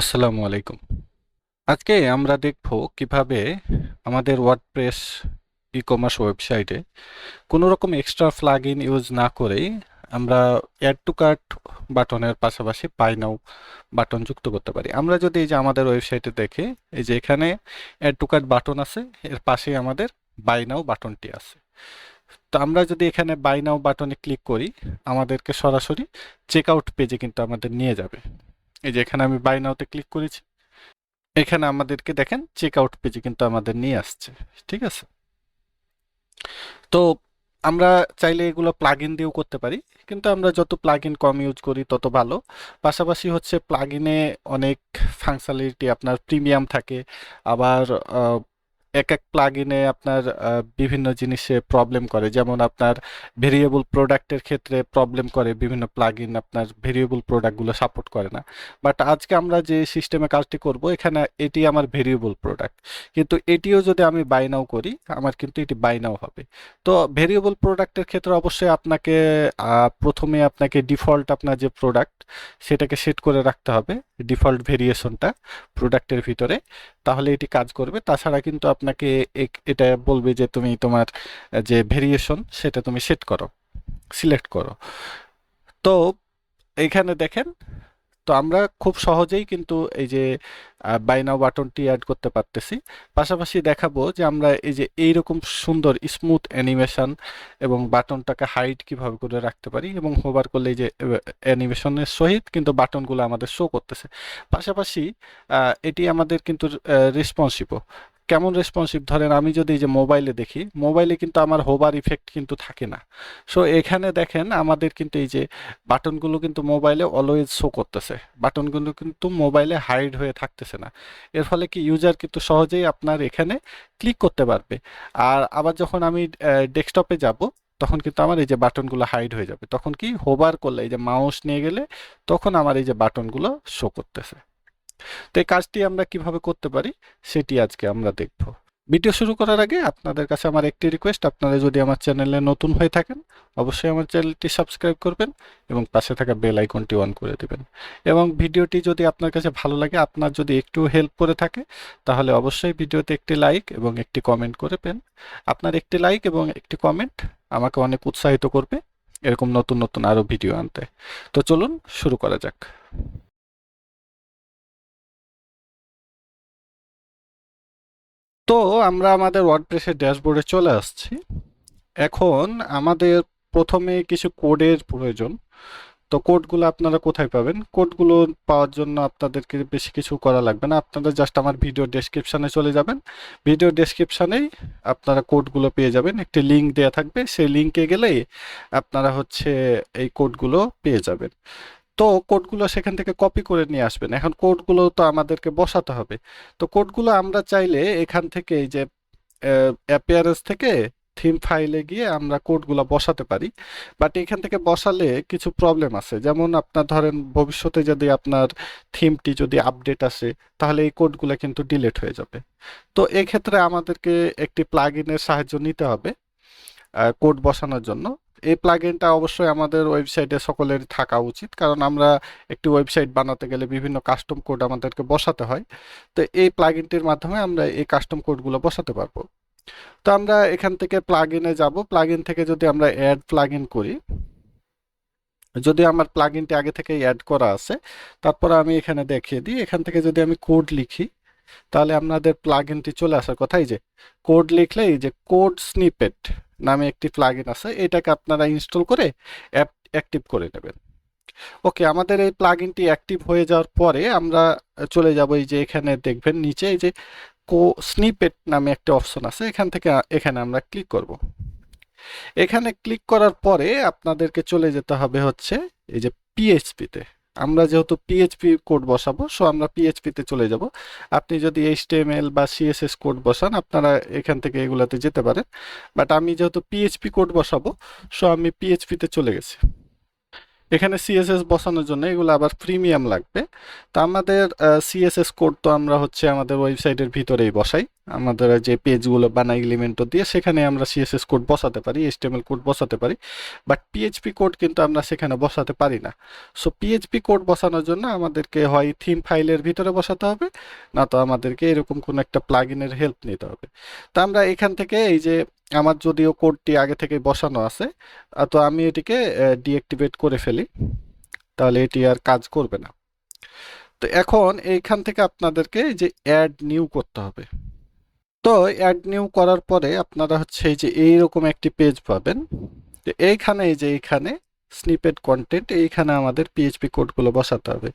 আসসালামু আলাইকুম। আজকে আমরা দেখব কীভাবে আমাদের ওয়ার্ডপ্রেস ই কমার্স ওয়েবসাইটে কোনো রকম এক্সট্রা ফ্লাগ ইন ইউজ না করেই আমরা অ্যাড টু কার্ট বাটনের পাশাপাশি বাই নাও বাটন যুক্ত করতে পারি। আমরা যদি এই যে আমাদের ওয়েবসাইটে দেখি, এই যে এখানে অ্যাড টু কার্ট বাটন আছে, এর পাশেই আমাদের বাই নাও বাটনটি আছে। তো আমরা যদি এখানে বাই নাও বাটনে ক্লিক করি, আমাদেরকে সরাসরি চেক আউট পেজে কিন্তু আমাদের নিয়ে যাবে। এই যে এখানে আমি বাই নাওতে ক্লিক করেছি। এখানে আমাদেরকে দেখেন চেক আউট পেজে কিন্তু আমাদের নিয়ে আসছে, ঠিক আছে? তো আমরা চাইলে এগুলো প্লাগ ইন দিয়েও করতে পারি, কিন্তু আমরা যত প্লাগ ইন কম ইউজ করি তত ভালো। পাশাপাশি হচ্ছে প্লাগ ইনে অনেক ফাংশনালিটি আপনার প্রিমিয়াম থাকে, আবার এক এক প্লাগ ইনে আপনার বিভিন্ন জিনিসে প্রবলেম করে। যেমন আপনার ভেরিয়েবল প্রোডাক্টের ক্ষেত্রে প্রবলেম করে, বিভিন্ন প্লাগ ইন আপনার ভেরিয়েবল প্রোডাক্টগুলো সাপোর্ট করে না। বাট আজকে আমরা যে সিস্টেমে কাজটি করব, এখানে এটি আমার ভেরিয়েবল প্রোডাক্ট কিন্তু এটিও যদি আমি বাই নাও করি, আমার কিন্তু এটি বাই নাও হবে। তো ভেরিয়েবল প্রোডাক্টের ক্ষেত্রে অবশ্যই আপনাকে প্রথমে আপনাকে ডিফল্ট আপনার যে প্রোডাক্ট সেটাকে সেট করে রাখতে হবে ডিফল্ট ভেরিয়েশনটা প্রোডাক্টের ভিতরে। তাহলে এটি কাজ করবে। তাছাড়া কিন্তু আপনাকে এটা বলবে যে তুমি তোমার যে ভেরিয়েশন সেটা তুমি সেট করো সিলেক্ট করো। তো এইখানে দেখেন, তো আমরা খুব সহজেই কিন্তু এই যে বাই নাও বাটনটি অ্যাড করতে পারতেছি। পাশাপাশি দেখাবো যে আমরা এই যে এইরকম সুন্দর স্মুথ অ্যানিমেশন এবং বাটনটাকে হাইট কীভাবে করে রাখতে পারি এবং হোভার করলে এই যে অ্যানিমেশনের সহিত কিন্তু বাটনগুলো আমাদের শো করতেছে। পাশাপাশি এটি আমাদের কিন্তু রেসপন্সিভও কেমন রেসপন্সিভ ধরেন আমি যদি এই যে মোবাইলে দেখি মোবাইলে কিন্তু আমার হোবার ইফেক্ট কিন্তু থাকে না। সো এখানে দেখেন আমাদের কিন্তু এই যে বাটনগুলো কিন্তু মোবাইলে অলওয়েজ শো করতেছে। বাটনগুলো কিন্তু মোবাইলে হাইড হয়ে থাকতেছে না। এর ফলে কি ইউজার কিন্তু সহজেই আপনার এখানে ক্লিক করতে পারবে। আর আবার যখন আমি ডেস্কটপে যাব, তখন কিন্তু আমার এই যে বাটনগুলো হাইড হয়ে যাবে। তখন কি হোবার করলে, এই যে মাউস নিয়ে গেলে, তখন আমার এই যে বাটনগুলো শো করতেছে। তো এই কাজটি আমরা কীভাবে করতে পারি, সেটি আজকে আমরা দেখব। ভিডিও শুরু করার আগে আপনাদের কাছে আমার একটি রিকোয়েস্ট আপনারা যদি আমার চ্যানেলে নতুন হয়ে থাকেন, অবশ্যই আমার চ্যানেলটি সাবস্ক্রাইব করবেন এবং পাশে থাকা বেল আইকনটি অন করে দেবেন। এবং ভিডিওটি যদি আপনার কাছে ভালো লাগে, আপনার যদি একটু হেল্প করে থাকে, তাহলে অবশ্যই ভিডিওতে একটি লাইক এবং একটি কমেন্ট করবেন আপনার একটি লাইক এবং একটি কমেন্ট আমাকে অনেক উৎসাহিত করবে, এরকম নতুন নতুন আরও ভিডিও আনতে। তো চলুন শুরু করা যাক। তো আমরা আমাদের ওয়ার্ডপ্রেসের ড্যাশবোর্ডে চলে আসছি। এখন আমাদের প্রথমে কিছু কোডের প্রয়োজন। তো কোডগুলো আপনারা কোথায় পাবেন? কোডগুলো পাওয়ার জন্য আপনাদেরকে বেশি কিছু করা লাগবে না। আপনারা জাস্ট আমার ভিডিও ডেসক্রিপশানে চলে যাবেন। ভিডিও ডেসক্রিপশানেই আপনারা কোডগুলো পেয়ে যাবেন। একটি লিঙ্ক দেওয়া থাকবে। সেই লিঙ্কে গেলেই আপনারা হচ্ছে এই কোডগুলো পেয়ে যাবেন। তো কোডগুলো সেখান থেকে কপি করে নিয়ে আসবেন। এখন কোডগুলো তো আমাদেরকে বসাতে হবে। তো কোডগুলো আমরা চাইলে এখান থেকে এই যে অ্যাপিয়ারেন্স থেকে থিম ফাইলে গিয়ে আমরা কোডগুলো বসাতে পারি। বাট এখান থেকে বসালে কিছু প্রবলেম আছে। যেমন আপনার ধরেন, ভবিষ্যতে যদি আপনার থিমটি যদি আপডেট আসে, তাহলে এই কোডগুলো কিন্তু ডিলেট হয়ে যাবে। তো এক্ষেত্রে আমাদেরকে একটি প্লাগ ইনের সাহায্য নিতে হবে কোড বসানোর জন্য। এই প্লাগইনটা অবশ্যই আমাদের ওয়েবসাইটে সকলের থাকা উচিত, কারণ আমরা একটি ওয়েবসাইট বানাতে গেলে বিভিন্ন কাস্টম কোড আমাদেরকে বসাতে হয়। তো এই প্লাগইনটির মাধ্যমে আমরা এই কাস্টম কোডগুলো বসাতে পারব। তো আমরা এখান থেকে প্লাগইনে যাব। প্লাগইন থেকে যদি আমরা অ্যাড প্লাগইন করি, যদি আমার প্লাগইনটি আগে থেকে অ্যাড করা আছে, তারপর আমি এখানে দেখিয়ে দিই। এখান থেকে যদি আমি কোড লিখি, তাহলে আপনাদের প্লাগইনটি চলে আসার কথা। এই যে কোড লিখলে এই যে কোড স্নিপেট নামে একটি প্লাগইন আছে, এটাকে আপনারা ইনস্টল করে অ্যাপ অ্যাক্টিভ করে নেবেন। ওকে আমাদের এই প্লাগইনটি অ্যাক্টিভ হয়ে যাওয়ার পরে আমরা চলে যাব এই যে এখানে দেখবেন নিচে এই যে কো স্নিপেট নামে একটা অপশন আছে, এখান থেকে এখানে আমরা ক্লিক করব। এখানে ক্লিক করার পরে আপনাদেরকে চলে যেতে হবে হচ্ছে এই যে পিএইচপিতে আমরা যেহেতু পিএইচপি কোড বসাবো সো আমরা পিএইচপিতে চলে যাব। আপনি যদি এইচটিএমএল বা সিএসএস কোড বসান, আপনারা এখান থেকে এগুলাতে যেতে পারেন। বাট আমি যেহেতু পিএইচপি কোড বসাবো সো আমি পিএইচপিতে চলে গেছি। এখানে সিএসএস বসানোর জন্য এগুলো আবার প্রিমিয়াম লাগবে। তা আমাদের সিএসএস কোড তো আমরা হচ্ছে আমাদের ওয়েবসাইটের ভিতরেই বসাই। আমাদের যে পেজগুলো বানাই এলিমেন্টও দিয়ে, সেখানে আমরা সিএসএস কোড বসাতে পারি এইচটিএমএল কোড বসাতে পারি বাট পিএইচপি কোড কিন্তু আমরা সেখানে বসাতে পারি না। সো পিএইচপি কোড বসানোর জন্য আমাদেরকে হয় থিম ফাইলের ভিতরে বসাতে হবে না তো আমাদেরকে এরকম কোনো একটা প্লাগইনের হেল্প নিতে হবে। তো আমরা এখান থেকে এই যে আমার যদিও কোডটি আগে থেকে বসানো আছে, তো আমি এটিকে ডিঅ্যাক্টিভেট করে ফেলি, তাহলে এটি আর কাজ করবে না। তো এখন এইখান থেকে আপনাদেরকে যে অ্যাড নিউ করতে হবে। তো অ্যাড নিউ করার পরে আপনারা হচ্ছে এই যে এইরকম একটি পেজ পাবেন। তো এইখানে এই যে এইখানে স্নিপেট কন্টেন্ট এইখানে আমাদের পিএইচপি কোডগুলো বসাতে হবে।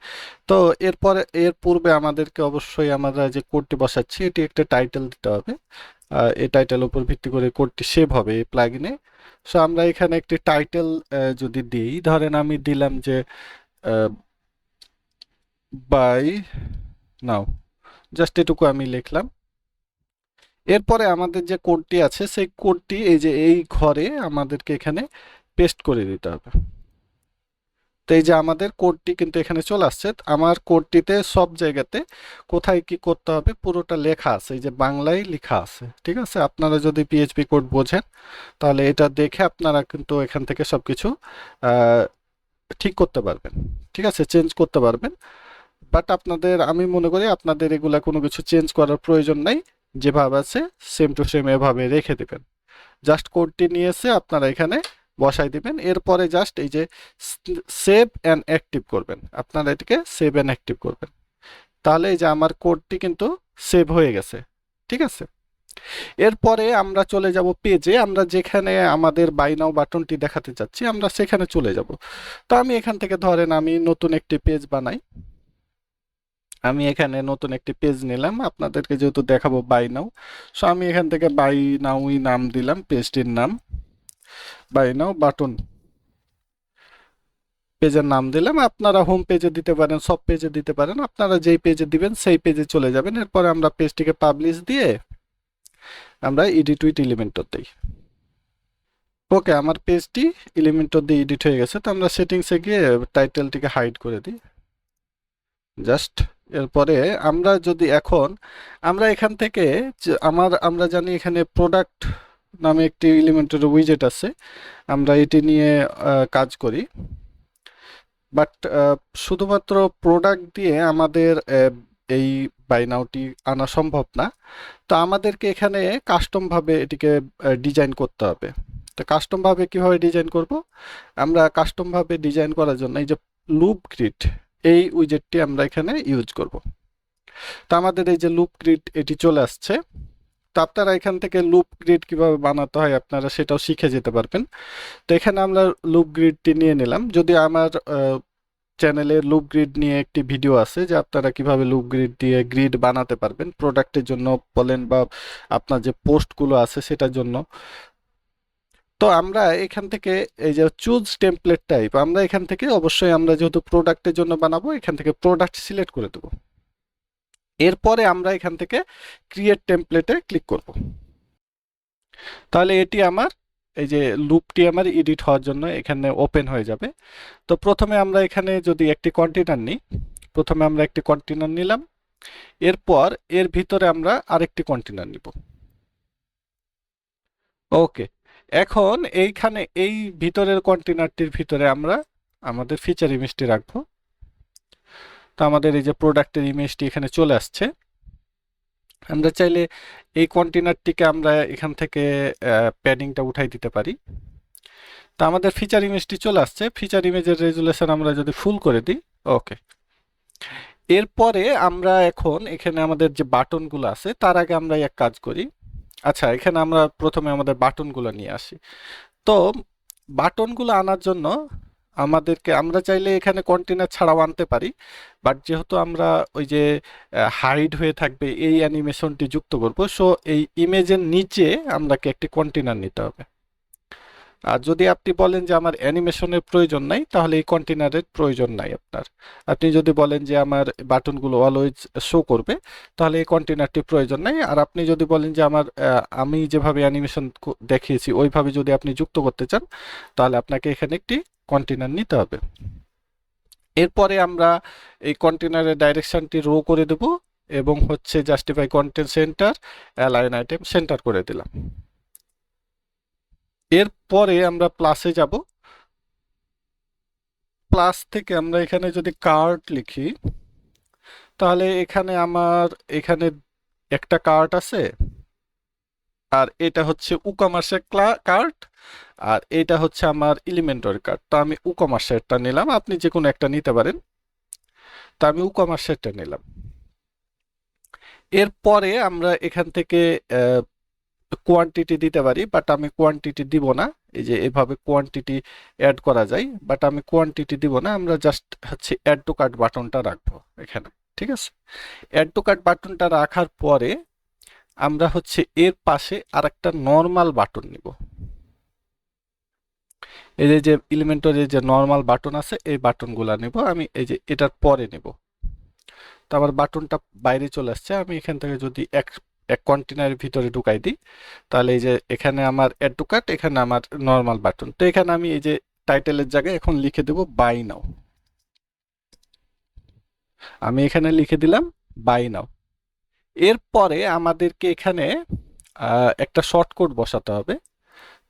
তো এরপরে, এর পূর্বে আমাদেরকে অবশ্যই আমরা যে কোডটি বসাচ্ছি, এটি একটা টাইটেল দিতে হবে। এই টাইটেলের উপর ভিত্তি করে কোডটি সেভ হবে এই প্লাগিনে সো আমরা এখানে একটি টাইটেল যদি দিই, ধরেন আমি দিলাম যে বাই নাও জাস্ট এটুকু আমি লিখলাম। এরপরে আমাদের যে কোডটি আছে, সেই কোডটি এই যে এই ঘরে আমাদেরকে এখানে পেস্ট করে দিতে হবে। তো এই যে আমাদের কোডটি কিন্তু এখানে চলে আসছে। আমার কোডটিতে সব জায়গাতে কোথায় কি করতে হবে পুরোটা লেখা আছে, এই যে বাংলায় লেখা আছে, ঠিক আছে? আপনারা যদি পিএইচপি কোড বোঝেন, তাহলে এটা দেখে আপনারা কিন্তু এখান থেকে সব কিছু ঠিক করতে পারবেন, ঠিক আছে? চেঞ্জ করতে পারবেন। বাট আপনাদের, আমি মনে করি আপনাদের এগুলা কোনো কিছু চেঞ্জ করার প্রয়োজন নাই। যেভাবে আছে সেম টু সেম এভাবে রেখে দেবেন। জাস্ট কোডটি নিয়ে এসে আপনারা এখানে বসাই দিবেন। এরপরে জাস্ট এই যে সেভ অ্যান্ড অ্যাক্টিভ করবেন। আপনারা এটিকে সেভ অ্যান্ড অ্যাক্টিভ করবেন। তাহলে এই যে আমার কোডটি কিন্তু সেভ হয়ে গেছে। ঠিক আছে? এরপরে আমরা চলে যাব পেজে আমরা যেখানে আমাদের বাই নাও বাটনটি দেখাতে চাচ্ছি আমরা সেখানে চলে যাব। তো আমি এখান থেকে ধরেন আমি নতুন একটি পেজ বানাই। আমি এখানে নতুন একটি পেজ নিলাম। আপনাদেরকে যেহেতু দেখাবো বাই নাও সো আমি এখান থেকে বাই নাওই নাম দিলাম পেজটির নাম। বাই নাও বাটন পেজের নাম দিলাম। আপনারা হোম পেজে দিতে পারেন সব পেজে দিতে পারেন। আপনারা যেই পেজে দিবেন, সেই পেজে চলে যাবেন। এরপরে আমরা পেজটিকে পাবলিশ দিয়ে আমরা এডিট উইথ এলিমেন্টর দিই। ওকে আমার পেজটি এলিমেন্টর দিয়ে এডিট হয়ে গেছে। তো আমরা সেটিংসে গিয়ে টাইটেলটিকে হাইড করে দিই। জাস্ট এরপরে আমরা যদি এখন, আমরা এখান থেকে আমার, আমরা জানি এখানে প্রোডাক্ট নামে একটি এলিমেন্টের উইজেট আছে। আমরা এটি নিয়ে কাজ করি। বাট শুধুমাত্র প্রোডাক্ট দিয়ে আমাদের এই বাইনাউটি আনা সম্ভব না। তো আমাদেরকে এখানে কাস্টমভাবে এটিকে ডিজাইন করতে হবে। তো কাস্টম ভাবে কীভাবে ডিজাইন করব? আমরা কাস্টমভাবে ডিজাইন করার জন্য এই যে লুপ গ্রিড এই উইজেটটি আমরা এখানে ইউজ করব। তো আমাদের এই যে লুপ গ্রিড এটি চলে আসছে। তো আপনারা এখান থেকে লুপ গ্রিড কীভাবে বানাতে হয় আপনারা সেটাও শিখে যেতে পারবেন। তো এখানে আমরা লুপ গ্রিডটি নিয়ে নিলাম। যদি আমার চ্যানেলে লুপ গ্রিড নিয়ে একটি ভিডিও আছে যে আপনারা কীভাবে লুপ গ্রিড দিয়ে গ্রিড বানাতে পারবেন প্রোডাক্টের জন্য বলেন বা আপনার যে পোস্টগুলো আছে সেটার জন্য তো আমরা এখান থেকে এই যে চুজ টেমপ্লেট টাইপ আমরা এখান থেকে অবশ্যই আমরা যেহেতু প্রোডাক্টের জন্য বানাবো, এখান থেকে প্রোডাক্ট সিলেক্ট করে দেবো। এরপরে আমরা এখান থেকে ক্রিয়েট টেমপ্লেটে ক্লিক করব। তাহলে এটি আমার, এই যে লুপটি আমার এডিট হওয়ার জন্য এখানে ওপেন হয়ে যাবে। তো প্রথমে আমরা এখানে যদি একটি কন্টেনার নিই, প্রথমে আমরা একটি কন্টেনার নিলাম, এরপর এর ভিতরে আমরা আরেকটি কন্টেনার নিব। ওকে এখন এইখানে এই ভিতরের কন্টেনারটির ভিতরে আমরা আমাদের ফিচার ইমেজটি রাখব। তো আমাদের এই যে প্রোডাক্টের ইমেজটি এখানে চলে আসছে। আমরা চাইলে এই কন্টেনারটিকে আমরা এখান থেকে প্যাডিংটা উঠাই দিতে পারি। তো আমাদের ফিচার ইমেজটি চলে আসছে। ফিচার ইমেজের রেজুলেশন আমরা যদি ফুল করে দিই ওকে এরপরে আমরা এখন এখানে আমাদের যে বাটনগুলো আছে, তার আগে আমরা এক কাজ করি। আচ্ছা এখানে আমরা প্রথমে আমাদের বাটনগুলো নিয়ে আসি। তো বাটনগুলো আনার জন্য আমাদেরকে, আমরা চাইলে এখানে কন্টেনার ছাড়াও আনতে পারি বাট যেহেতু আমরা ওই যে হাইড হয়ে থাকবে, এই অ্যানিমেশনটি যুক্ত করব সো এই ইমেজের নিচে আমরাকে একটি কন্টেনার নিতে হবে। আর যদি আপনি বলেন যে আমার অ্যানিমেশনের প্রয়োজন নাই, তাহলে এই কন্টেনারের প্রয়োজন নাই আপনার। আপনি যদি বলেন যে আমার বাটনগুলো অলওয়েজ শো করবে, তাহলে এই কন্টেনারটি প্রয়োজন নাই। আর আপনি যদি বলেন যে আমার আমি যেভাবে অ্যানিমেশন দেখিয়েছি, ওইভাবে যদি আপনি যুক্ত করতে চান, তাহলে আপনাকে এখানে একটি কন্টেনার নিতে হবে। এরপরে আমরা এই কন্টেনারের ডাইরেকশনটি রো করে দেব এবং হচ্ছে justify content center align item center করে দিলাম। এরপরে আমরা প্লাসে যাব। প্লাস থেকে আমরা এখানে যদি কার্ড লিখি, তাহলে এখানে আমার এখানে একটা কার্ড আছে। আর এটা হচ্ছে উকমার্সের কার্ড আর এটা হচ্ছে আমার এলিমেন্টরি কার্ড তো আমি উকমার্সেরটা নিলাম, আপনি যে কোনো একটা নিতে পারেন। তা আমি উকমার্সেরটা নিলাম। এরপরে আমরা এখান থেকে কোয়ান্টিটি দিতে পারি বাট আমি কোয়ান্টিটি দিব না। এই যে এভাবে কোয়ান্টিটি অ্যাড করা যায় বাট আমি কোয়ান্টিটি দিব না, আমরা জাস্ট হচ্ছে অ্যাড টু কার্ট বাটনটা রাখব এখানে, ঠিক আছে? অ্যাড টু কার্ট বাটনটা রাখার পরে আমরা হচ্ছে এর পাশে আর একটা নর্মাল বাটন নিব। এই যে যে এলিমেন্টরের যে নর্মাল বাটন আছে, এই বাটনগুলা নেব, আমি এই যে এটার পরে নেব। তো আমার বাটনটা বাইরে চলে আসছে, আমি এখান থেকে যদি এক এক কন্টেনারের ভিতরে ঢুকাই দিই। তাহলে এই যে এখানে আমার অ্যাড টু কাট এখানে আমার নর্মাল বাটন তো এখানে আমি এই যে টাইটেলের জায়গায় এখন লিখে দেব বাই নাও আমি এখানে লিখে দিলাম বাই নাও এরপরে আমাদেরকে এখানে একটা শর্টকোড বসাতে হবে।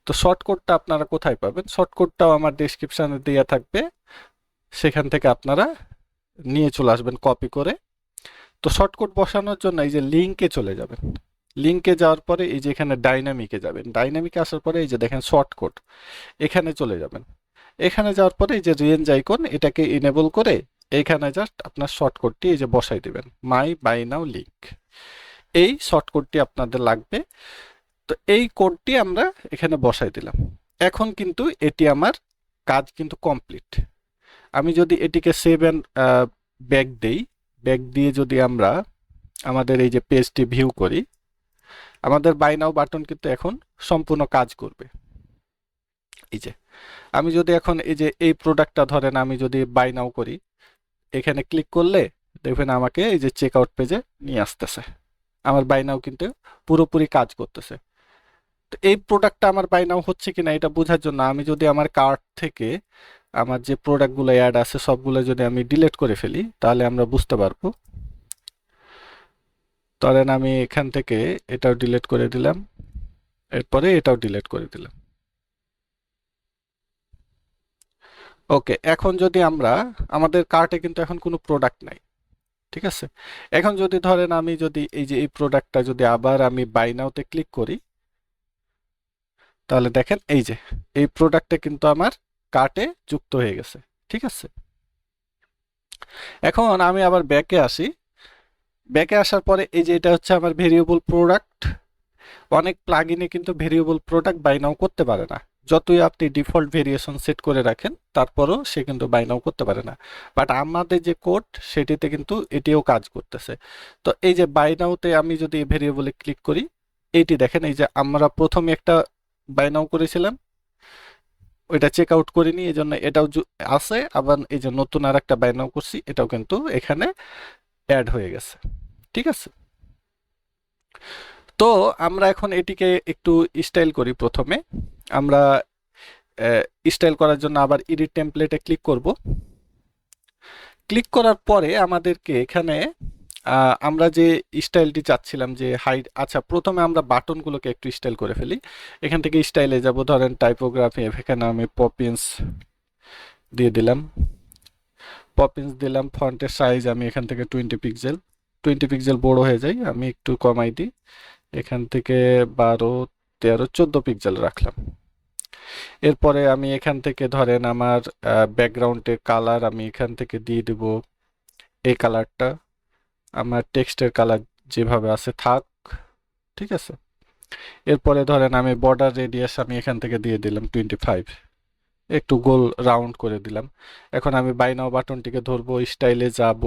তো শর্টকোডটা আপনারা কোথায় পাবেন? শর্টকোডটাও আমার ডিসক্রিপশানে দেওয়া থাকবে। সেখান থেকে আপনারা নিয়ে চলে আসবেন কপি করে। তো শর্টকোড বসানোর জন্য এই যে লিঙ্কে চলে যাবেন। লিঙ্কে যাওয়ার পরে এই যে এখানে ডাইনামিকে যাবেন। ডাইনামিকে আসার পরে এই যে দেখেন শর্টকোড এখানে চলে যাবেন। এখানে যাওয়ার পরে এই যে রেঞ্জ আইকন এটাকে ইনেবল করে এইখানে জাস্ট আপনার শর্টকোডটি এই যে বসাই দেবেন। মাই বাই নাও লিঙ্ক এই শর্টকোডটি আপনাদের লাগবে। তো এই কোডটি আমরা এখানে বসাই দিলাম। এখন কিন্তু এটি আমার কাজ কিন্তু কমপ্লিট আমি যদি এটিকে সেভ অ্যান্ড ব্যাক দেই ব্যাক দিয়ে যদি আমরা আমাদের এই যে পেজটি ভিউ করি, আমাদের বাই নাও বাটন কিন্তু এখন সম্পূর্ণ কাজ করবে। এই যে, আমি যদি এখন এই যে এই প্রোডাক্টটা ধরেন আমি যদি বাই নাও করি, এখানে ক্লিক করলে দেখবেন আমাকে এই যে চেক আউট পেজে নিয়ে আসতেছে। আমার বাই নাও কিন্তু পুরোপুরি কাজ করতেছে। তো এই প্রোডাক্টটা আমার বাই নাও হচ্ছে কিনা এটা বোঝার জন্য আমি যদি আমার কার্ট থেকে আমার যে প্রোডাক্টগুলো অ্যাড আছে, সবগুলো যদি আমি ডিলেট করে ফেলি, তাহলে আমরা বুঝতে পারব। ধরেন আমি এখান থেকে এটাও ডিলেট করে দিলাম, এরপরে এটাও ডিলেট করে দিলাম। ওকে এখন যদি আমরা, আমাদের কার্টে কিন্তু এখন কোনো প্রোডাক্ট নাই, ঠিক আছে? এখন যদি ধরেন আমি যদি এই যে, এই প্রোডাক্টটা যদি আবার আমি বাই নাওতে ক্লিক করি, তাহলে দেখেন এই যে, এই প্রোডাক্টটা কিন্তু আমার কার্টে যুক্ত হয়ে গেছে, ঠিক আছে? এখন আমি আবার ব্যাকে আসি। ব্যাকে আসার পরে এই যে এটা হচ্ছে আমার ভেরিয়েবল প্রোডাক্ট অনেক প্লাগইনে কিন্তু ভেরিয়েবল প্রোডাক্ট বাই নাও করতে পারে না। যতই আপনি ডিফল্ট ভেরিয়েশন সেট করে রাখেন, তারপরও সে কিন্তু বাই নাও করতে পারে না। বাট আমাদের যে কোড সেটিতে কিন্তু এটিও কাজ করতেছে। তো এই যে বাই নাওতে আমি যদি ভেরিয়েবলে ক্লিক করি এইটি দেখেন এই যে আমরা প্রথমে একটা বাই নাও করেছিলাম ওইটা চেক আউট করিনি এই জন্য এটাও আছে, আবার এই যে নতুন আর একটা বাই নাও করছি, এটাও কিন্তু এখানে অ্যাড হয়ে গেছে। ঠিক আছে? তো আমরা এখন এটিকে একটু স্টাইল করি প্রথমে। আমরা স্টাইল করার জন্য আবার ইডিট টেমপ্লেটে ক্লিক করব। ক্লিক করার পরে আমাদেরকে এখানে আমরা যে স্টাইলটি চাচ্ছিলাম যে হাইট আচ্ছা প্রথমে আমরা বাটনগুলোকে একটু স্টাইল করে ফেলি। এখান থেকে স্টাইলে যাব, ধরেন টাইপোগ্রাফি এখানে আমি পপিন্স দিয়ে দিলাম। পপিন্স দিলাম ফন্টের সাইজ আমি এখান থেকে টোয়েন্টি পিক্সেল টোয়েন্টি পিক্সেল বড় হয়ে যায়, আমি একটু কমাই দিই। এখান থেকে বারো, তেরো, চোদ্দ পিক্সেল রাখলাম। এরপরে আমি এখান থেকে ধরেন আমার ব্যাকগ্রাউন্ডের কালার আমি এখান থেকে দিয়ে দেব। এই কালারটা আমার টেক্সটের কালার যেভাবে আছে থাক, ঠিক আছে? এরপরে ধরেন আমি বর্ডার রেডিয়াস আমি এখান থেকে দিয়ে দিলাম টোয়েন্টি ফাইভ একটু গোল রাউন্ড করে দিলাম। এখন আমি বাইনাও বাটনটিকে ধরবো স্টাইলে যাব।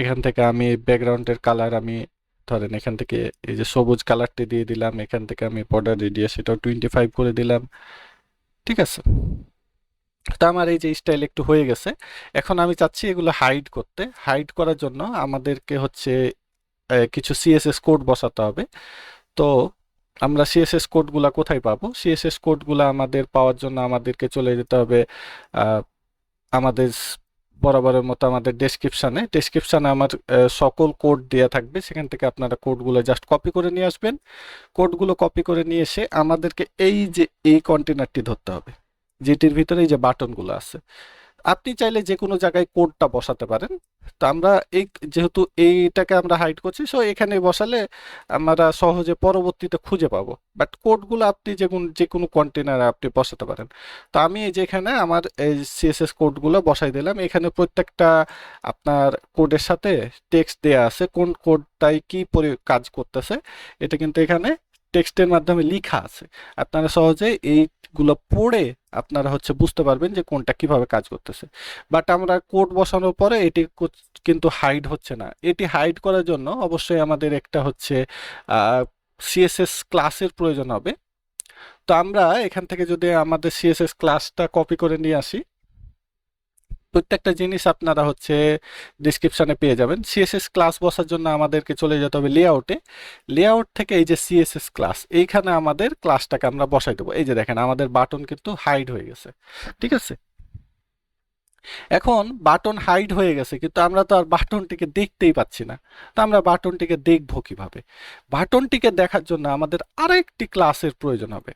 এখান থেকে আমি ব্যাকগ্রাউন্ডের কালার আমি ধরেন এখান থেকে এই যে সবুজ কালারটি দিয়ে দিলাম। এখান থেকে আমি বর্ডার রেডিয়াস এটাও টোয়েন্টি ফাইভ করে দিলাম। ঠিক আছে? তো আমার এই যে স্টাইল একটু হয়ে গেছে। এখন আমি চাচ্ছি এগুলো হাইড করতে। হাইড করার জন্য আমাদেরকে হচ্ছে কিছু সিএসএস কোড বসাতে হবে। তো আমরা সিএসএস কোডগুলা কোথায় পাবো? সিএসএস কোডগুলা আমাদের পাওয়ার জন্য আমাদেরকে চলে যেতে হবে আমাদের বরাবরের মতো আমাদের ডেসক্রিপশানে ডেসক্রিপশানে আমার সকল কোড দেওয়া থাকবে। সেখান থেকে আপনারা কোডগুলো জাস্ট কপি করে নিয়ে আসবেন। কোডগুলো কপি করে নিয়ে এসে আমাদেরকে এই যে এই কন্টেনারটি ধরতে হবে। যেটির ভিতরে এই যে বাটনগুলো আছে। আপনি চাইলে যে কোনো জায়গায় কোডটা বসাতে পারেন। তো আমরা এই যেহেতু এইটাকে আমরা হাইড করছি সো এখানে বসালে আমরা সহজে পরবর্তীতে খুঁজে পাবো। বাট কোডগুলো আপনি যে কোনো যে কোনো কন্টেনারে আপনি বসাতে পারেন। তো আমি এই যে এখানে আমার এই সিএসএস কোডগুলো বসাই দিলাম। এখানে প্রত্যেকটা আপনার কোডের সাথে টেক্সট দেয়া আছে, কোন কোডটাই কি পরি, কাজ করতেছে। এটা কিন্তু এখানে টেক্সটের মাধ্যমে লেখা আছে। আপনারা সহজে এইগুলো পড়ে আপনারা হচ্ছে বুঝতে পারবেন যে কোনটা কীভাবে কাজ করতেছে। বাট আমরা কোড বসানোর পরে এটি কিন্তু হাইড হচ্ছে না। এটি হাইড করার জন্য অবশ্যই আমাদের একটা হচ্ছে সিএসএস ক্লাসের প্রয়োজন হবে। তো আমরা এখান থেকে যদি আমাদের সিএসএস ক্লাসটা কপি করে নিয়ে আসি প্রত্যেকটা জিনিস আপনারা হচ্ছে ডিসক্রিপশনে পেয়ে যাবেন। সিএসএস ক্লাস বসার জন্য আমাদেরকে চলে যেতে হবে লেআউটে লেআউট থেকে এই যে সিএসএস ক্লাস এইখানে আমাদের ক্লাসটাকে আমরা বসাই দেবো। এই যে দেখেন, আমাদের বাটন কিন্তু হাইড হয়ে গেছে। ঠিক আছে? এখন বাটন হাইড হয়ে গেছে, কিন্তু আমরা তো আর বাটনটিকে দেখতেই পাচ্ছি না। তো আমরা বাটনটিকে দেখব কীভাবে? বাটনটিকে দেখার জন্য আমাদের আরেকটি ক্লাসের প্রয়োজন হবে।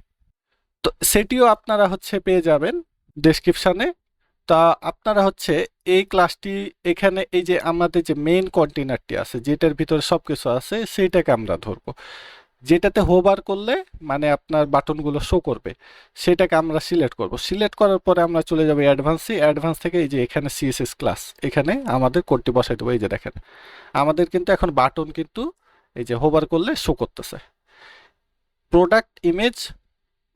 তো সেটিও আপনারা হচ্ছে পেয়ে যাবেন ডেসক্রিপশনে তা আপনারা হচ্ছে এই ক্লাসটি এখানে এই যে আমাদের যে মেইন কন্টেনারটি আছে, যেটার ভিতরে সব কিছু আছে, সেইটাকে আমরা ধরবো। যেটাতে হোবার করলে মানে আপনার বাটনগুলো শো করবে, সেটাকে আমরা সিলেক্ট করব। সিলেক্ট করার পরে আমরা চলে যাব অ্যাডভান্সে অ্যাডভান্স থেকে এই যে এখানে সিএসএস ক্লাস এখানে আমাদের কোডটি বসাই দেবো। এই যে দেখেন, আমাদের কিন্তু এখন বাটন কিন্তু এই যে হোবার করলে শো করতেছে। প্রোডাক্ট ইমেজ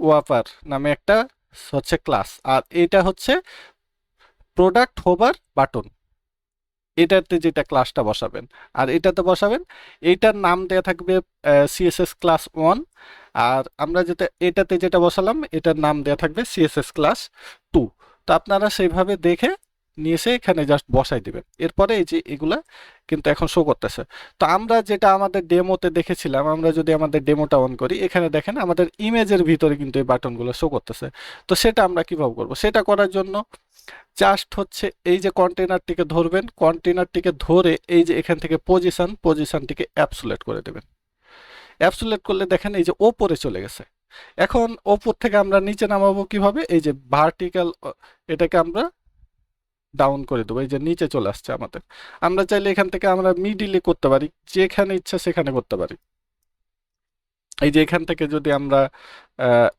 ওয়াপার নামে একটা হচ্ছে ক্লাস আর এটা হচ্ছে প্রোডাক্ট হোভার বাটন এটাতে যেটা ক্লাসটা বসাবেন। আর এটাতে বসাবেন এইটার নাম দেয়া থাকবে সিএসএস ক্লাস ওয়ান আর আমরা যেটা, এটাতে যেটা বসালাম, এটার নাম দেয়া থাকবে সিএসএস ক্লাস টু তো আপনারা সেইভাবে দেখে নিয়ে এসে এখানে জাস্ট বসাই দিবেন। এরপরে এই যে এগুলা কিন্তু এখন শো করতেছে। তো আমরা যেটা আমাদের ডেমোতে দেখেছিলাম, আমরা যদি আমাদের ডেমোটা অন করি, এখানে দেখেন আমাদের ইমেজের ভিতরে কিন্তু এই বাটনগুলো শো করতেছে। তো সেটা আমরা কীভাবে করব? সেটা করার জন্য জাস্ট হচ্ছে এই যে কন্টেনারটিকে ধরবেন কন্টেনারটিকে ধরে এই যে এখান থেকে পজিশন পজিশনটিকে অ্যাপসুলেট করে দেবেন। অ্যাপসুলেট করলে দেখেন এই যে ওপরে চলে গেছে। এখন ওপর থেকে আমরা নিচে নামাবো কীভাবে? এই যে ভার্টিক্যাল এটাকে আমরা ডাউন করে দেবো, এই যে নিচে চলে আসছে আমাদের। আমরা চাইলে এখান থেকে আমরা মিডিলে করতে পারি, যেখানে ইচ্ছা সেখানে করতে পারি। এই যে এখান থেকে যদি আমরা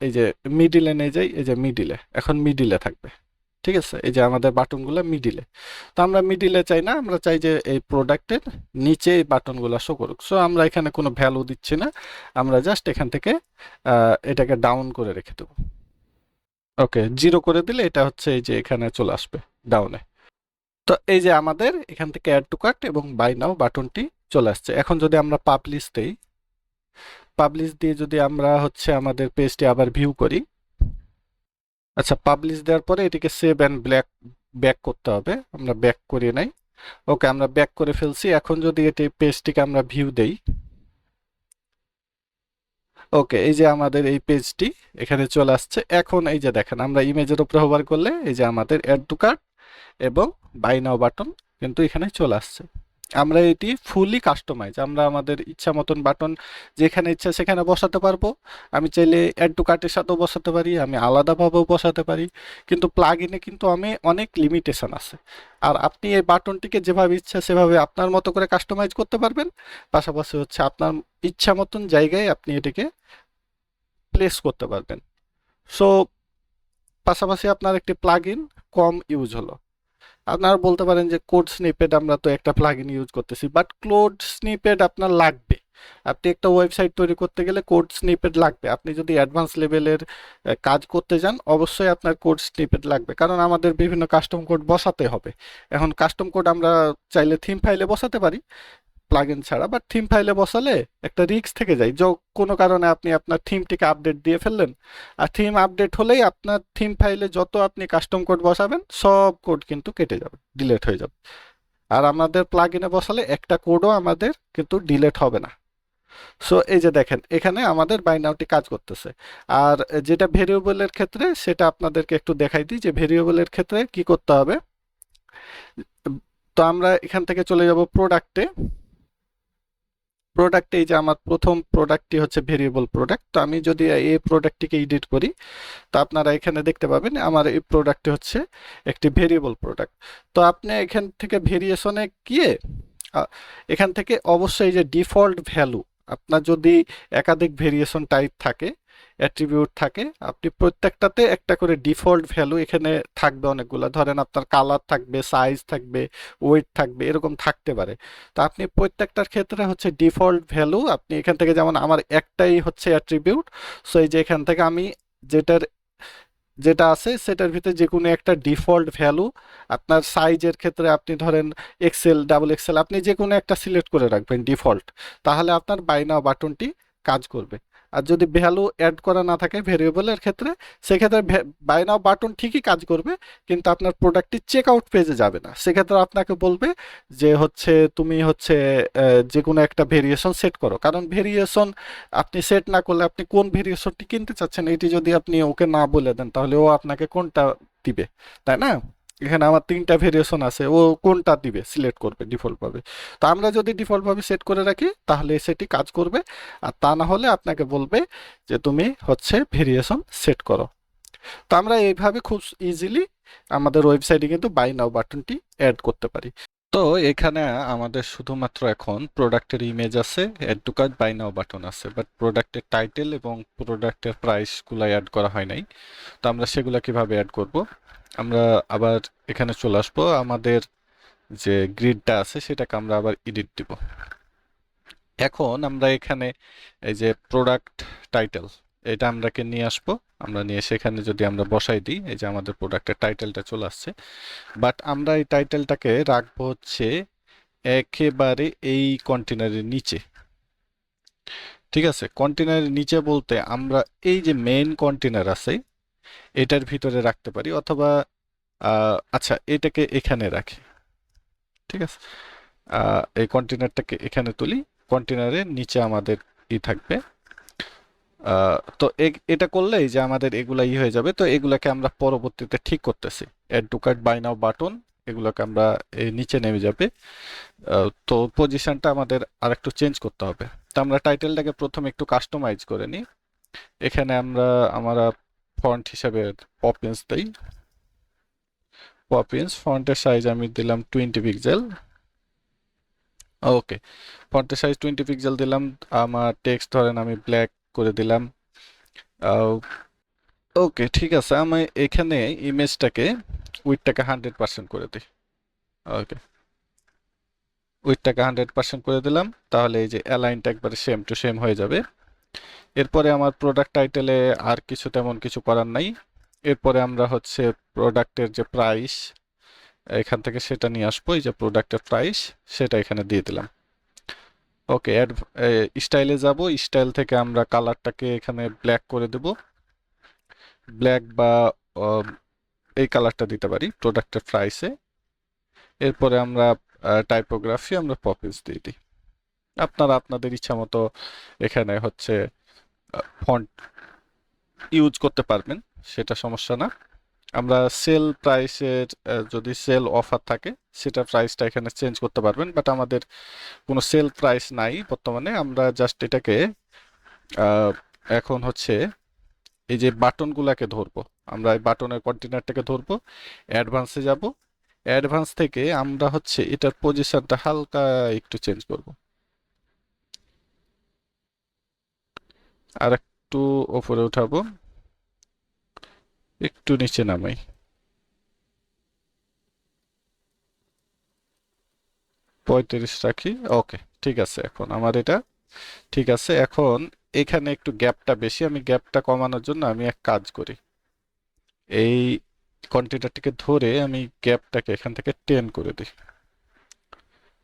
এই যে মিডিলে নিয়ে যাই, এই যে মিডিলে এখন মিডিলে থাকবে। ঠিক আছে? এই যে আমাদের বাটনগুলো মিডিলে তো আমরা মিডিলে চাই না, আমরা চাই যে এই প্রোডাক্টের নিচে এই বাটনগুলো শো করুক। সো আমরা এখানে কোনো ভ্যালু দিচ্ছি না, আমরা জাস্ট এখান থেকে এটাকে ডাউন করে রেখে দেবো। ওকে জিরো করে দিলে এটা হচ্ছে এই যে এখানে চলে আসবে। ডাউনে তো এই যে আমাদের, এখান থেকে অ্যাড টু কার্ট এবং বাই নাও বাটনটি চলে আসছে। এখন যদি আমরা পাবলিশ দেই পাবলিশ দিয়ে যদি আমরা হচ্ছে আমাদের পেজটি আবার ভিউ করি আচ্ছা পাবলিশ দেওয়ার পরে এটিকে সেভ অ্যান্ড ব্ল্যাক ব্যাক করতে হবে। আমরা ব্যাক করিয়ে নাই। ওকে আমরা ব্যাক করে ফেলছি। এখন যদি এটি পেজটিকে আমরা ভিউ দেই ওকে এই যে আমাদের এই পেজটি এখানে চলে আসছে। এখন এই যে দেখেন, আমরা ইমেজের উপরে হোভার করলে এই যে আমাদের অ্যাড টু কার্ট এবং বাই নাও বাটন কিন্তু এখানে চলে আসছে। আমরা এটি ফুলি কাস্টমাইজ আমরা আমাদের ইচ্ছা মতন বাটন যেখানে ইচ্ছা সেখানে বসাতে পারব। আমি চাইলে অ্যাড টু কার্টের সাথেও বসাতে পারি, আমি আলাদাভাবেও বসাতে পারি, কিন্তু প্লাগ ইনে কিন্তু আমি অনেক লিমিটেশন আছে। আর আপনি এই বাটনটিকে যেভাবে ইচ্ছা সেভাবে আপনার মতো করে কাস্টমাইজ করতে পারবেন, পাশাপাশি হচ্ছে আপনার ইচ্ছা মতন জায়গায় আপনি এটিকে প্লেস করতে পারবেন। সো পাশাপাশি আপনার একটি প্লাগ ইন কম ইউজ হলো। আপনারা বলতে পারেন যে কোড স্নিপেট আমরা তো একটা প্লাগইন ইউজ করতেছি বাট কোড স্নিপেট আপনার লাগবে। আপনি একটা ওয়েবসাইট তৈরি করতে গেলে কোড স্নিপেট লাগবে। আপনি যদি অ্যাডভান্স লেভেলের কাজ করতে যান, অবশ্যই আপনার কোড স্নিপেট লাগবে। কারণ আমাদের বিভিন্ন কাস্টম কোড বসাতে হবে। এখন কাস্টম কোড আমরা চাইলে থিম ফাইলে বসাতে পারি প্লাগইন ছাড়া বাট থিম ফাইলে বসালে একটা রিস্ক থেকে যায়। যে, কোনো কারণে আপনি আপনার থিমটিকে আপডেট দিয়ে ফেললেন, আর থিম আপডেট হলেই আপনার থিম ফাইলে যত আপনি কাস্টম কোড বসাবেন, সব কোড কিন্তু কেটে যাবে ডিলেট হয়ে যাবে। আর আমাদের প্লাগইনে বসালে একটা কোডও আমাদের কিন্তু ডিলেট হবে না। সো এই যে দেখেন, এখানে আমাদের বাইনাউটি কাজ করতেছে। আর যেটা ভেরিয়েবলের ক্ষেত্রে, সেটা আপনাদেরকে একটু দেখাই দিই যে ভেরিয়েবলের ক্ষেত্রে কি করতে হবে? তো আমরা এখান থেকে চলে যাব প্রোডাক্টে প্রোডাক্টে এই যে আমার প্রথম প্রোডাক্টটি হচ্ছে ভেরিয়েবল প্রোডাক্ট তো আমি যদি এই প্রোডাক্টটিকে এডিট করি, তো আপনারা এখানে দেখতে পাবেন আমার এই প্রোডাক্টটি হচ্ছে একটি ভেরিয়েবল প্রোডাক্ট তো আপনি এখান থেকে ভেরিয়েশনে গিয়ে এখান থেকে অবশ্যই যে ডিফল্ট ভ্যালু আপনার যদি একাধিক ভেরিয়েশন টাইপ থাকে অ্যাট্রিবিউট থাকে, আপনি প্রত্যেকটাতে একটা করে ডিফল্ট ভ্যালু এখানে থাকবে অনেকগুলো। ধরেন আপনার কালার থাকবে সাইজ থাকবে ওয়েট থাকবে, এরকম থাকতে পারে। তো আপনি প্রত্যেকটার ক্ষেত্রে হচ্ছে ডিফল্ট ভ্যালু আপনি এখান থেকে যেমন আমার একটাই হচ্ছে অ্যাট্রিবিউট সো এই যে এখান থেকে আমি যেটার, যেটা আছে সেটার ভিতরে যে কোনো একটা ডিফল্ট ভ্যালু আপনার সাইজের ক্ষেত্রে আপনি ধরেন এক্সেল ডাবল এক্সেল আপনি যে কোনো একটা সিলেক্ট করে রাখবেন ডিফল্ট তাহলে আপনার বাই নাও বাটনটি কাজ করবে। আর যদি ভ্যালু অ্যাড করা না থাকে ভেরিয়েবলের ক্ষেত্রে, সেক্ষেত্রে বাই নাও বাটন ঠিকই কাজ করবে, কিন্তু আপনার প্রোডাক্টটি চেক আউট পেজে যাবে না। সেক্ষেত্রে আপনাকে বলবে যে হচ্ছে, তুমি হচ্ছে যে কোনো একটা ভেরিয়েশন সেট করো। কারণ ভেরিয়েশন আপনি সেট না করলে আপনি কোন ভেরিয়েশনটি কিনতে চাচ্ছেন, এটি যদি আপনি ওকে না বলে দেন, তাহলে ও আপনাকে কোনটা দিবে? তাই না? এখানে আমার তিনটা ভেরিয়েশন আছে, ও কোনটা দিবে সিলেক্ট করবে ডিফল্ট ভাবে তো আমরা যদি ডিফল্টভাবে সেট করে রাখি, তাহলে সেটি কাজ করবে। আর তা না হলে আপনাকে বলবে যে তুমি হচ্ছে ভেরিয়েশন সেট করো। তো আমরা এইভাবে খুব ইজিলি আমাদের ওয়েবসাইটে কিন্তু বাই নাও বাটনটি অ্যাড করতে পারি। তো এখানে আমাদের শুধুমাত্র এখন প্রোডাক্টের ইমেজ আছে add to cart buy now button আছে। বাট প্রোডাক্টের টাইটেল এবং প্রোডাক্টের প্রাইসগুলো অ্যাড করা হয় নাই। তো আমরা সেগুলো কীভাবে অ্যাড করব? আমরা আবার এখানে চলে আসব। আমাদের যে গ্রিডটা আছে, সেটাকে আমরা আবার এডিট দিব। এখন আমরা এখানে এই যে প্রোডাক্ট টাইটেল এটা আমরাকে নিয়ে আসব। আমরা নিয়ে সেখানে যদি আমরা বসাই দিই, এই যে আমাদের প্রোডাক্টের টাইটেলটা চলে আসছে। বাট আমরা এই টাইটেলটাকে রাখব হচ্ছে একেবারে এই কন্টেনারের নিচে। ঠিক আছে? কন্টেনারের নিচে বলতে আমরা এই যে মেইন কন্টেনার আছে এটার ভিতরে রাখতে পারি অথবা আচ্ছা এটাকে এখানে রাখি। ঠিক আছে? এই কন্টেনারটাকে এখানে তুলি। কন্টেনারের নিচে আমাদের ই থাকবে। তো এটা করলেই যে আমাদের এগুলা ই হয়ে যাবে। তো এগুলাকে আমরা পরবর্তীতে ঠিক করতেছি। Add to cart buy now button এগুলোকে আমরা এই নিচে নেমে যাবে। তো পজিশনটা আমাদের আরেকটু চেঞ্জ করতে হবে। তো আমরা টাইটেলটাকে প্রথমে একটু কাস্টমাইজ করে নিই। এখানে আমরা আমরা ফন্ট হিসাবে পপিন্স দেই। পপিন্স ফন্টের সাইজ আমি দিলাম টোয়েন্টি পিক্সেল ওকে ফন্টের সাইজ টোয়েন্টি পিক্সেল দিলাম, আমার টেক্সট ধরেন আমি ব্ল্যাক করে দিলাম। ওকে ঠিক আছে, আমি এখানে ইমেজটাকে উইথটাকে হান্ড্রেড পার্সেন্ট করে দিই। ওকে উইথটাকে হান্ড্রেড পার্সেন্ট করে দিলাম, তাহলে এই যে অ্যালাইনটা একবারে সেম টু সেম হয়ে যাবে। এরপরে আমার প্রোডাক্ট টাইটেলে আর কিছু তেমন কিছু করার নাই। এরপরে আমরা হচ্ছে প্রোডাক্টের যে প্রাইস এখান থেকে সেটা নিয়ে আসব, এই যে প্রোডাক্টের প্রাইস সেটা এখানে দিয়ে দিলাম। ওকে অ্যাড স্টাইলে যাব স্টাইল থেকে আমরা কালারটাকে এখানে ব্ল্যাক করে দেব। ব্ল্যাক বা এই কালারটা দিতে পারি প্রোডাক্টের প্রাইসে এরপরে আমরা টাইপোগ্রাফি আমরা পপিস দিয়ে দিই। আপনারা আপনাদের ইচ্ছা মতো এখানে হচ্ছে ফন্ট ইউজ করতে পারবেন, সেটা সমস্যা না। আমরা সেল প্রাইসের যদি সেল অফার থাকে, সেটা প্রাইসটা এখানে চেঞ্জ করতে পারবেন বাট আমাদের কোনো সেল প্রাইস নাই বর্তমানে। আমরা জাস্ট এটাকে এখন হচ্ছে এই যে বাটনগুলাকে ধরবো। আমরা এই বাটনের কন্টেনারটাকে ধরবো অ্যাডভান্সে যাব। অ্যাডভান্স থেকে আমরা হচ্ছে এটার পজিশনটা হালকা একটু চেঞ্জ করব। আর একটু ওপরে উঠাবো। একটু নিচে নামাই। পঁয়ত্রিশ রাখি। ওকে, ঠিক আছে এখন আমার এটা ঠিক আছে। এখন এখানে একটু গ্যাপটা বেশি, আমি গ্যাপটা কমানোর জন্য আমি এক কাজ করি। এই কন্টেনারটিকে ধরে আমি গ্যাপটাকে এখান থেকে টেন করে দিই।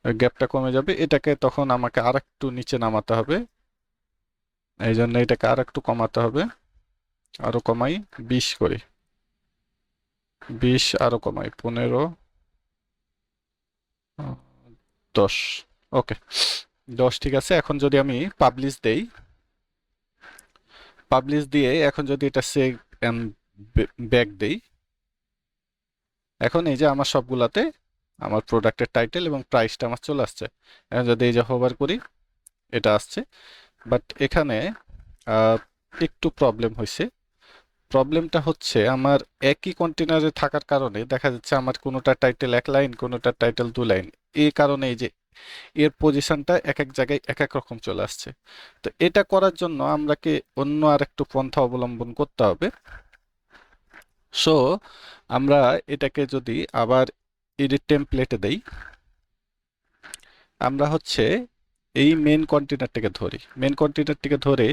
গ্যাপটা কমে যাবে। এটাকে তখন আমাকে আর একটু নিচে নামাতে হবে। এই জন্য এটাকে আর একটু কমাতে হবে। আরও কমাই, বিশ করি। বিশ, আরও কমাই, পনেরো, দশ। ওকে, দশ ঠিক আছে। এখন যদি আমি পাবলিশ দেই পাবলিশ দিয়ে এখন যদি এটা সেভ এন্ড ব্যাক দেই, এখন এই যে আমার সবগুলাতে আমার প্রোডাক্টের টাইটেল এবং প্রাইসটা আমার চলে আসছে। এখন যদি এই যে হোভার করি, এটা আসছে। বাট এখানে একটু প্রবলেম হয়েছে প্রবলেমটা হচ্ছে, আমার একই কন্টেনারে থাকার কারণে দেখা যাচ্ছে আমার কোনোটা টাইটেল এক লাইন কোনোটা টাইটেল দু লাইন এই কারণে এই যে এর পজিশনটা এক এক জায়গায় এক এক রকম চলে আসছে। তো এটা করার জন্য আমরাকে অন্য আর একটু পন্থা অবলম্বন করতে হবে। সো আমরা এটাকে যদি আবার এডিট টেমপ্লেটে দেই, আমরা হচ্ছে এই মেন কন্টেনারটাকে ধরি। মেন কন্টেনারটিকে ধরে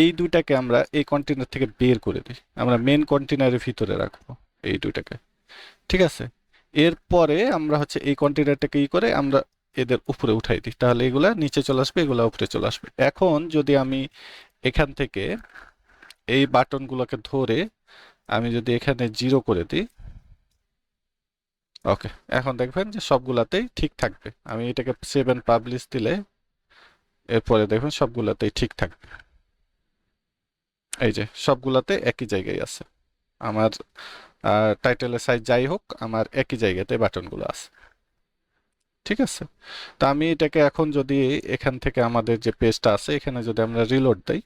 এই দুইটাকে আমরা এই কন্টেনার থেকে বের করে দিই। আমরা মেন কন্টেনারের ভিতরে রাখব এই দুইটাকে। ঠিক আছে? এরপরে আমরা হচ্ছে এই কন্টেনারটাকে ই করে আমরা এদের উপরে উঠাই দিই। তাহলে এগুলা নিচে চলে আসবে, এগুলা উপরে চলে আসবে। এখন যদি আমি এখান থেকে এই বাটনগুলোকে ধরে আমি যদি এখানে জিরো করে দিই ওকে এখন দেখবেন যে সবগুলাতেই ঠিক থাকবে। আমি এটাকে সেভ পাবলিশ দিলে এরপরে দেখবেন সবগুলাতেই ঠিক থাকবে এই যে, সবগুলাতে একই জায়গায় আছে। আমার টাইটেলের সাইজ যাই হোক, আমার একই জায়গাতে বাটনগুলো আছে। ঠিক আছে? তা আমি এটাকে এখন যদি এখান থেকে আমাদের যে পেজটা আছে, এখানে যদি আমরা রিলোড দেই,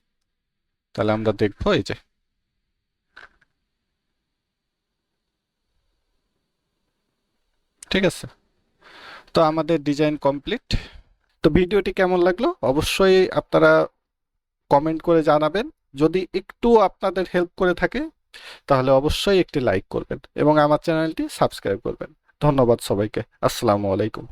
তাহলে আমরা দেখব এই যে। ঠিক আছে? তো আমাদের ডিজাইন কমপ্লিট তো ভিডিওটি কেমন লাগল? অবশ্যই আপনারা কমেন্ট করে জানাবেন। যদি একটু আপনাদের হেল্প করে থাকে, তাহলে অবশ্যই একটি লাইক করবেন এবং আমার চ্যানেলটি সাবস্ক্রাইব করবেন। ধন্যবাদ সবাইকে। আসসালামু আলাইকুম।